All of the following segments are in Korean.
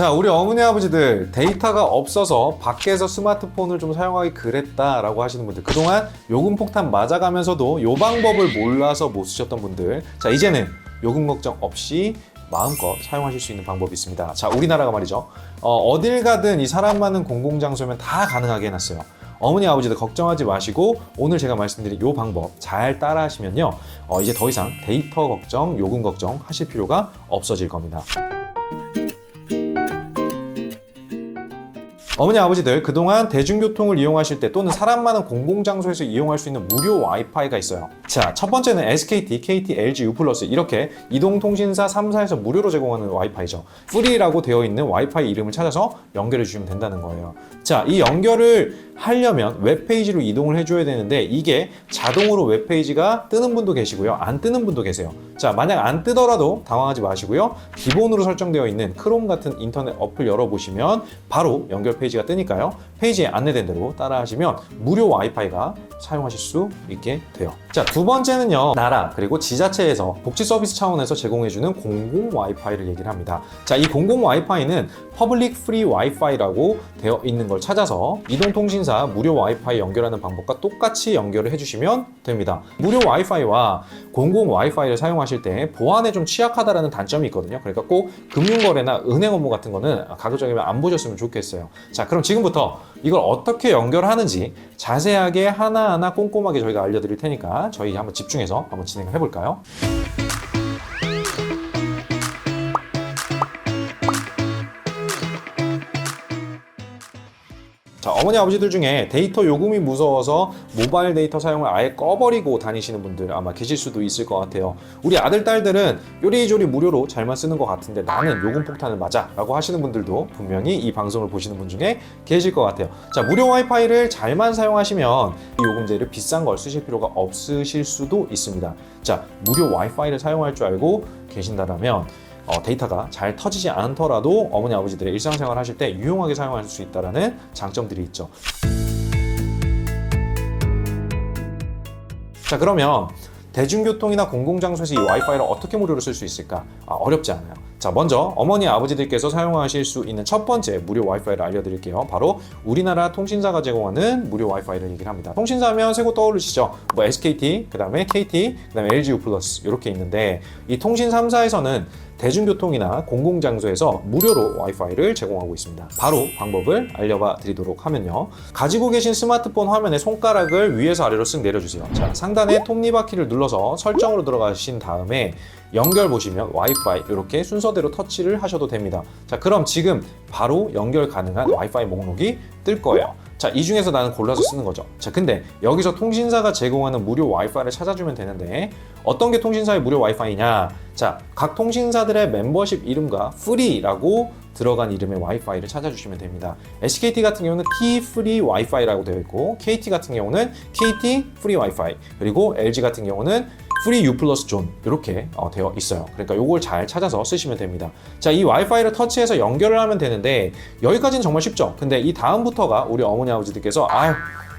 자, 우리 어머니 아버지들 데이터가 없어서 밖에서 스마트폰을 좀 사용하기 그랬다라고 하시는 분들 그동안 요금 폭탄 맞아가면서도 요 방법을 몰라서 못 쓰셨던 분들 자, 이제는 요금 걱정 없이 마음껏 사용하실 수 있는 방법이 있습니다. 자, 우리나라가 말이죠. 어, 딜 가든 이 사람 많은 공공장소면 다 가능하게 해놨어요. 어머니 아버지들 걱정하지 마시고 오늘 제가 말씀드린 이 방법 잘 따라 하시면요 어, 이제 더 이상 데이터 걱정 요금 걱정 하실 필요가 없어질 겁니다 어머니 아버지들 그동안 대중교통을 이용하실 때 또는 사람 많은 공공장소에서 이용할 수 있는 무료 와이파이가 있어요. 자 첫 번째는 SKT, KT, LG, U+, 이렇게 이동통신사 3사에서 무료로 제공하는 와이파이죠. 프리라고 되어 있는 와이파이 이름을 찾아서 연결해 주시면 된다는 거예요. 자 이 연결을 하려면 웹페이지로 이동을 해줘야 되는데 이게 자동으로 웹페이지가 뜨는 분도 계시고요. 안 뜨는 분도 계세요. 자 만약 안 뜨더라도 당황하지 마시고요. 기본으로 설정되어 있는 크롬 같은 인터넷 어플 열어보시면 바로 연결 페이지 가 뜨니까요 페이지에 안내된 대로 따라하시면 무료 와이파이가 사용하실 수 있게 돼요. 자 두 번째는요. 나라 그리고 지자체에서 복지 서비스 차원에서 제공해주는 공공 와이파이를 얘기를 합니다. 자 이 공공 와이파이는 퍼블릭 프리 와이파이라고 되어 있는 걸 찾아서 이동통신사 무료 와이파이 연결하는 방법과 똑같이 연결을 해주시면 됩니다. 무료 와이파이와 공공 와이파이를 사용하실 때 보안에 좀 취약하다라는 단점이 있거든요. 그러니까 꼭 금융거래나 은행 업무 같은 거는 가급적이면 안 보셨으면 좋겠어요. 자 그럼 지금부터 이걸 어떻게 연결하는지 자세하게 하나하나 꼼꼼하게 저희가 알려드릴 테니까 저희 한번 집중해서 한번 진행을 해볼까요? 자, 어머니 아버지들 중에 데이터 요금이 무서워서 모바일 데이터 사용을 아예 꺼버리고 다니시는 분들 아마 계실 수도 있을 것 같아요. 우리 아들, 딸들은 요리조리 무료로 잘만 쓰는 것 같은데 나는 요금 폭탄을 맞아 라고 하시는 분들도 분명히 이 방송을 보시는 분 중에 계실 것 같아요. 자, 무료 와이파이를 잘만 사용하시면 이 요금제를 비싼 걸 쓰실 필요가 없으실 수도 있습니다. 자, 무료 와이파이를 사용할 줄 알고 계신다면 어, 데이터가 잘 터지지 않더라도 어머니 아버지들의 일상생활 하실 때 유용하게 사용할 수 있다는 장점들이 있죠. 자 그러면 대중교통이나 공공장소에서 이 와이파이를 어떻게 무료로 쓸 수 있을까? 아, 어렵지 않아요. 자, 먼저 어머니 아버지들께서 사용하실 수 있는 첫 번째 무료 와이파이를 알려드릴게요. 바로 우리나라 통신사가 제공하는 무료 와이파이를 얘기를 합니다. 통신사면 세고 떠오르시죠? 뭐 SKT, 그 다음에 KT, 그 다음에 LG U+, 이렇게 있는데 이 통신 3사에서는 대중교통이나 공공장소에서 무료로 와이파이를 제공하고 있습니다. 바로 방법을 알려봐 드리도록 하면요. 가지고 계신 스마트폰 화면에 손가락을 위에서 아래로 쓱 내려주세요. 자, 상단에 톱니바퀴를 눌러서 설정으로 들어가신 다음에 연결 보시면 와이파이 이렇게 순서대로 터치를 하셔도 됩니다. 자, 그럼 지금 바로 연결 가능한 와이파이 목록이 뜰 거예요. 자, 이 중에서 나는 골라서 쓰는 거죠. 자, 근데 여기서 통신사가 제공하는 무료 와이파이를 찾아주면 되는데 어떤 게 통신사의 무료 와이파이냐? 자, 각 통신사들의 멤버십 이름과 프리라고 들어간 이름의 와이파이를 찾아주시면 됩니다. SKT 같은 경우는 T 프리 와이파이라고 되어 있고 KT 같은 경우는 KT 프리 와이파이 그리고 LG 같은 경우는 프리 U 플러스 존 이렇게 어, 되어 있어요. 그러니까 이걸 잘 찾아서 쓰시면 됩니다. 자, 이 와이파이를 터치해서 연결을 하면 되는데 여기까지는 정말 쉽죠. 근데 이 다음부터가 우리 어머니 아버지들께서 아유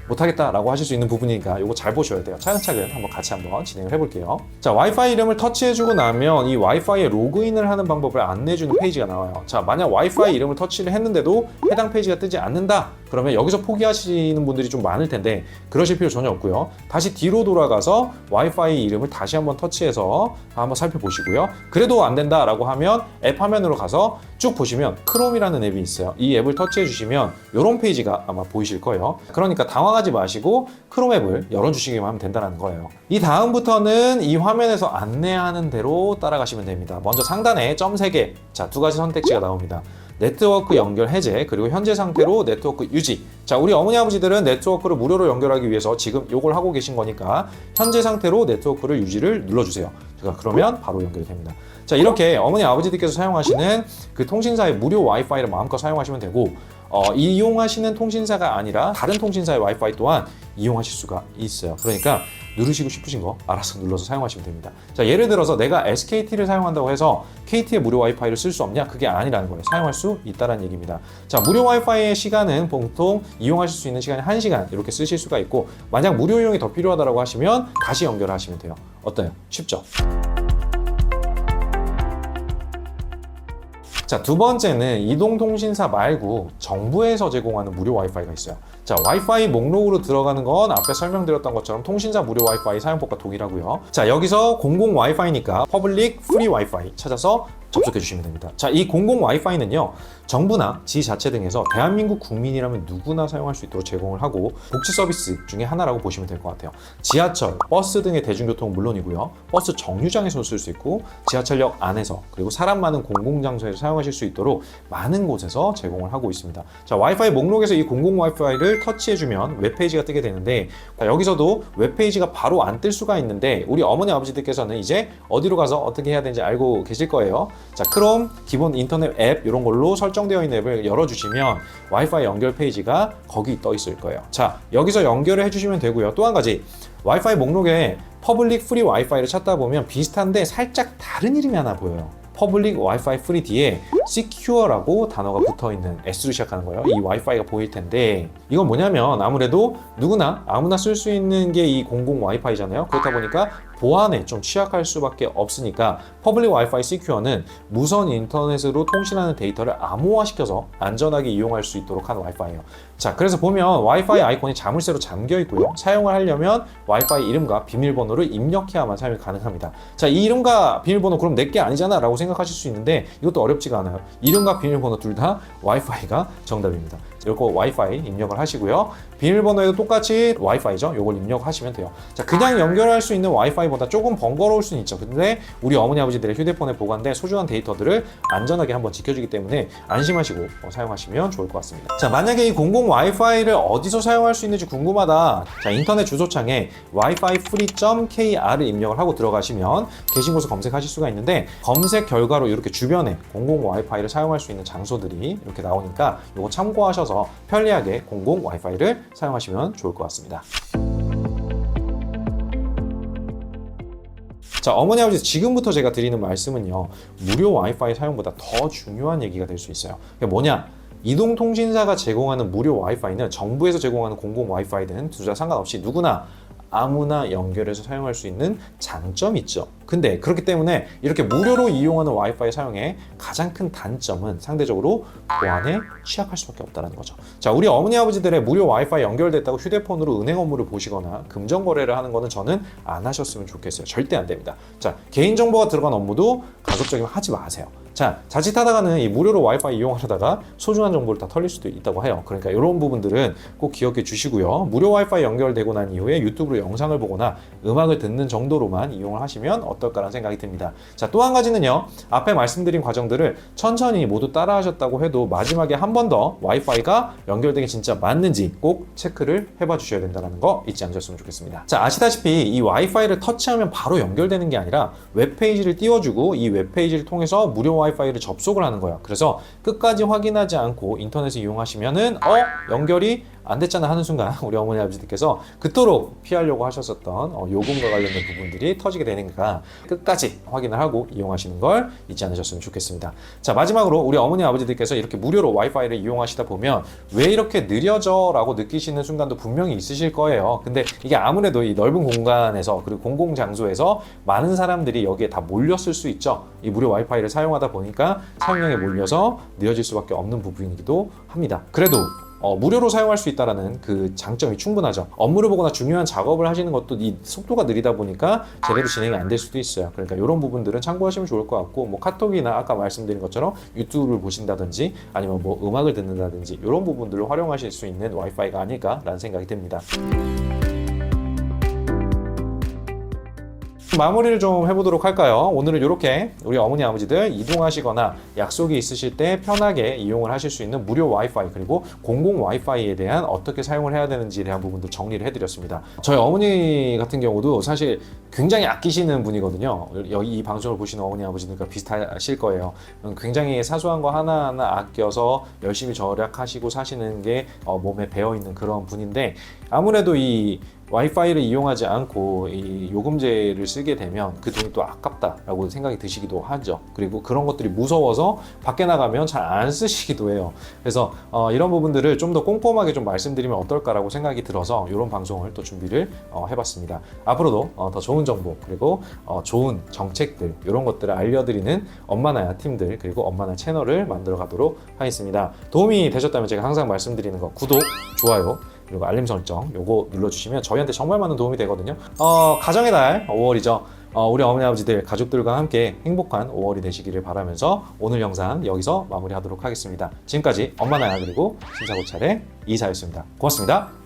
못하겠다라고 하실 수 있는 부분이니까 이거 잘 보셔야 돼요. 차근차근 한번 같이 한번 진행을 해볼게요. 자, 와이파이 이름을 터치해주고 나면 이 와이파이에 로그인을 하는 방법을 안내해주는 페이지가 나와요. 자, 만약 와이파이 이름을 터치를 했는데도 해당 페이지가 뜨지 않는다. 그러면 여기서 포기하시는 분들이 좀 많을 텐데 그러실 필요 전혀 없고요. 다시 뒤로 돌아가서 와이파이 이름을 다시 한번 터치해서 한번 살펴보시고요. 그래도 안 된다라고 하면 앱 화면으로 가서 쭉 보시면 크롬이라는 앱이 있어요. 이 앱을 터치해 주시면 이런 페이지가 아마 보이실 거예요. 그러니까 당황 하지 마시고 크롬 앱을 열어주시기만 하면 된다는 거예요. 이 다음부터는 이 화면에서 안내하는 대로 따라가시면 됩니다. 먼저 상단에 점 3개, 자, 두 가지 선택지가 나옵니다. 네트워크 연결 해제 그리고 현재 상태로 네트워크 유지 자 우리 어머니 아버지들은 네트워크를 무료로 연결하기 위해서 지금 요걸 하고 계신 거니까 현재 상태로 네트워크를 유지를 눌러주세요 자 그러면 바로 연결이 됩니다 자 이렇게 어머니 아버지들께서 사용하시는 그 통신사의 무료 와이파이를 마음껏 사용하시면 되고 어, 이용하시는 통신사가 아니라 다른 통신사의 와이파이 또한 이용하실 수가 있어요 그러니까 누르시고 싶으신 거 알아서 눌러서 사용하시면 됩니다. 자, 예를 들어서 내가 SKT를 사용한다고 해서 KT의 무료 와이파이를 쓸 수 없냐? 그게 아니라는 거예요. 사용할 수 있다는 얘기입니다. 자, 무료 와이파이의 시간은 보통 이용하실 수 있는 시간이 1시간 이렇게 쓰실 수가 있고 만약 무료 이용이 더 필요하다고 하시면 다시 연결하시면 돼요. 어때요? 쉽죠? 자, 두 번째는 이동통신사 말고 정부에서 제공하는 무료 와이파이가 있어요. 자, 와이파이 목록으로 들어가는 건 앞에 설명드렸던 것처럼 통신사 무료 와이파이 사용법과 동일하고요. 자, 여기서 공공 와이파이니까 퍼블릭 프리 와이파이 찾아서 접속해 주시면 됩니다. 자, 이 공공 와이파이는요, 정부나 지자체 등에서 대한민국 국민이라면 누구나 사용할 수 있도록 제공을 하고 복지 서비스 중에 하나라고 보시면 될 것 같아요. 지하철, 버스 등의 대중교통은 물론이고요. 버스 정류장에서 쓸 수 있고 지하철역 안에서 그리고 사람 많은 공공장소에서 사용하실 수 있도록 많은 곳에서 제공을 하고 있습니다. 자, 와이파이 목록에서 이 공공 와이파이를 터치해 주면 웹페이지가 뜨게 되는데 자, 여기서도 웹페이지가 바로 안 뜰 수가 있는데 우리 어머니 아버지들께서는 이제 어디로 가서 어떻게 해야 되는지 알고 계실 거예요. 자, 크롬 기본 인터넷 앱 이런 걸로 설정되어 있는 앱을 열어주시면 와이파이 연결 페이지가 거기 떠 있을 거예요. 자, 여기서 연결을 해주시면 되고요. 또 한 가지 와이파이 목록에 퍼블릭 프리 와이파이를 찾다 보면 비슷한데 살짝 다른 이름이 하나 보여요. 퍼블릭 와이파이 프리 뒤에 Secure라고 단어가 붙어 있는 S로 시작하는 거예요. 이 와이파이가 보일 텐데 이건 뭐냐면 아무래도 누구나 아무나 쓸 수 있는 게 이 공공 와이파이잖아요. 그렇다 보니까 보안에 좀 취약할 수밖에 없으니까 퍼블릭 와이파이 Secure는 무선 인터넷으로 통신하는 데이터를 암호화시켜서 안전하게 이용할 수 있도록 한 와이파이예요. 자, 그래서 보면 와이파이 아이콘이 자물쇠로 잠겨 있고요. 사용을 하려면 와이파이 이름과 비밀번호를 입력해야만 사용이 가능합니다. 자, 이 이름과 비밀번호 그럼 내게 아니잖아 라고 생각하실 수 있는데 이것도 어렵지가 않아요. 이름과 비밀번호 둘 다 와이파이가 정답입니다. 이거 와이파이 입력을 하시고요. 비밀번호에도 똑같이 와이파이죠. 이걸 입력하시면 돼요. 자, 그냥 연결할 수 있는 와이파이보다 조금 번거로울 수는 있죠. 근데 우리 어머니 아버지들의 휴대폰에 보관된 소중한 데이터들을 안전하게 한번 지켜주기 때문에 안심하시고 어, 사용하시면 좋을 것 같습니다. 자, 만약에 이 공공 와이파이를 어디서 사용할 수 있는지 궁금하다. 자, 인터넷 주소창에 wifi-free.kr을 입력을 하고 들어가시면 계신 곳을 검색하실 수가 있는데 검색 결과로 이렇게 주변에 공공 와이파이를 사용할 수 있는 장소들이 이렇게 나오니까 이거 참고하셔서 편리하게 공공 와이파이를 사용하시면 좋을 것 같습니다. 자, 어머니 아버지 지금부터 제가 드리는 말씀은요. 무료 와이파이 사용보다 더 중요한 얘기가 될 수 있어요. 그게 뭐냐? 이동통신사가 제공하는 무료 와이파이는 정부에서 제공하는 공공 와이파이든 두자 상관없이 누구나 아무나 연결해서 사용할 수 있는 장점이 있죠. 근데 그렇기 때문에 이렇게 무료로 이용하는 와이파이 사용의 가장 큰 단점은 상대적으로 보안에 취약할 수밖에 없다는 거죠. 자, 우리 어머니 아버지들의 무료 와이파이 연결됐다고 휴대폰으로 은행 업무를 보시거나 금전 거래를 하는 거는 저는 안 하셨으면 좋겠어요. 절대 안 됩니다. 자, 개인 정보가 들어간 업무도 가급적이면 하지 마세요. 자, 자칫하다가는 이 무료로 와이파이 이용하려다가 소중한 정보를 다 털릴 수도 있다고 해요. 그러니까 이런 부분들은 꼭 기억해 주시고요. 무료 와이파이 연결되고 난 이후에 유튜브로 영상을 보거나 음악을 듣는 정도로만 이용을 하시면 어떨까라는 생각이 듭니다. 자, 또 한 가지는요. 앞에 말씀드린 과정들을 천천히 모두 따라 하셨다고 해도 마지막에 한 번 더 와이파이가 연결된 게 진짜 맞는지 꼭 체크를 해봐 주셔야 된다는 거 잊지 않으셨으면 좋겠습니다. 자, 아시다시피 이 와이파이를 터치하면 바로 연결되는 게 아니라 웹페이지를 띄워주고 이 웹페이지를 통해서 무료 와이파이 를 접속을 하는 거예요. 그래서 끝까지 확인하지 않고 인터넷을 이용하시면은 어 연결이 안 됐잖아 하는 순간 우리 어머니 아버지들께서 그토록 피하려고 하셨었던 어, 요금과 관련된 부분들이 터지게 되니까 끝까지 확인을 하고 이용하시는 걸 잊지 않으셨으면 좋겠습니다. 자 마지막으로 우리 어머니 아버지들께서 이렇게 무료로 와이파이를 이용하시다 보면 왜 이렇게 느려져라고 느끼시는 순간도 분명히 있으실 거예요. 근데 이게 아무래도 이 넓은 공간에서 그리고 공공 장소에서 많은 사람들이 여기에 다 몰렸을 수 있죠. 이 무료 와이파이를 사용하다 보니까 사용량에 몰려서 느려질 수밖에 없는 부분이기도 합니다. 그래도 어, 무료로 사용할 수 있다는 그 장점이 충분하죠. 업무를 보거나 중요한 작업을 하시는 것도 이 속도가 느리다 보니까 제대로 진행이 안 될 수도 있어요. 그러니까 이런 부분들은 참고하시면 좋을 것 같고 뭐 카톡이나 아까 말씀드린 것처럼 유튜브를 보신다든지 아니면 뭐 음악을 듣는다든지 이런 부분들을 활용하실 수 있는 와이파이가 아닐까라는 생각이 듭니다. 마무리를 좀 해보도록 할까요? 오늘은 이렇게 우리 어머니 아버지들 이동하시거나 약속이 있으실 때 편하게 이용을 하실 수 있는 무료 와이파이 그리고 공공 와이파이에 대한 어떻게 사용을 해야 되는지에 대한 부분도 정리를 해드렸습니다. 저희 어머니 같은 경우도 사실 굉장히 아끼시는 분이거든요. 여기 이 방송을 보시는 어머니 아버지들과 비슷하실 거예요. 굉장히 사소한 거 하나하나 아껴서 열심히 절약하시고 사시는 게 어, 몸에 배어 있는 그런 분인데 아무래도 이 와이파이를 이용하지 않고 이 요금제를 쓰게 되면 그 돈이 또 아깝다라고 생각이 드시기도 하죠. 그리고 그런 것들이 무서워서 밖에 나가면 잘 안 쓰시기도 해요. 그래서 어, 이런 부분들을 좀 더 꼼꼼하게 좀 말씀드리면 어떨까라고 생각이 들어서 이런 방송을 또 준비를 어, 해봤습니다. 앞으로도 어, 더 좋은 정보 그리고 어, 좋은 정책들 이런 것들을 알려드리는 엄마나야 팀들 그리고 엄마나 채널을 만들어 가도록 하겠습니다. 도움이 되셨다면 제가 항상 말씀드리는 거 구독, 좋아요 그리고 알림 설정 요거 눌러주시면 저희한테 정말 많은 도움이 되거든요. 어, 가정의 달 5월이죠. 어, 우리 어머니 아버지들 가족들과 함께 행복한 5월이 되시기를 바라면서 오늘 영상 여기서 마무리하도록 하겠습니다. 지금까지 엄마 나야 그리고 신사고찰의 이사였습니다. 고맙습니다.